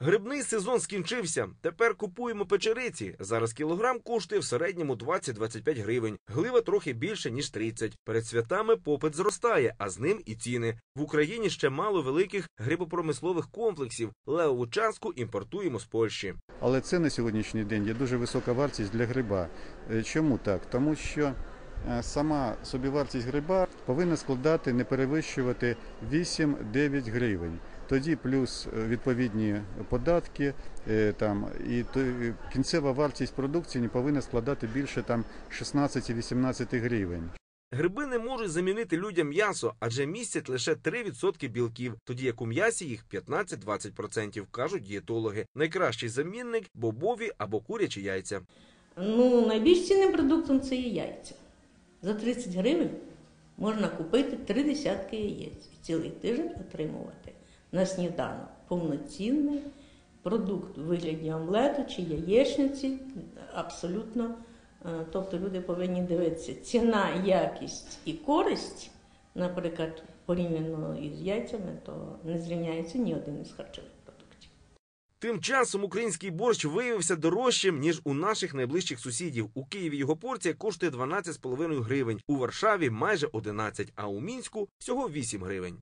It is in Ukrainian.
Грибний сезон скінчився. Тепер купуємо печериці. Зараз кілограм коштує в середньому 20-25 гривень. Глива трохи більше ніж 30. Перед святами попит зростає, а з ним і ціни. В Україні ще мало великих грибопромислових комплексів. Левову частку імпортуємо з Польщі. Але це на сьогоднішній день є дуже висока вартість для гриба. Е, Чому так? Тому що е, сама собівартість гриба повинна складати не перевищувати 8-9 гривень. Тоді плюс е, відповідні податки, е, там і то- і кінцева вартість продукції не повинна складати більше там 16-18 гривень. Гриби не можуть замінити людям м'ясо, адже містять лише 3% білків, тоді як у м'ясі їх 15-20%, кажуть дієтологи. Найкращий замінник бобові або курячі яйця. Ну, найбільш цінним продуктом це є яйця. За 30 гривень можна купити три десятки яєць і цілий тиждень отримувати на сніданок повноцінний продукт у вигляді омлету чи яєчниці. Абсолютно. е, Тобто люди повинні дивитися ціна, якість і користь, наприклад, порівняно із яйцями, то не зрівняється ні один із харчових продуктів. Тим часом український борщ виявився дорожчим ніж у наших найближчих сусідів. У Києві його порція коштує 12,5 гривень, у Варшаві майже 11, а у мінську всього 8 гривень.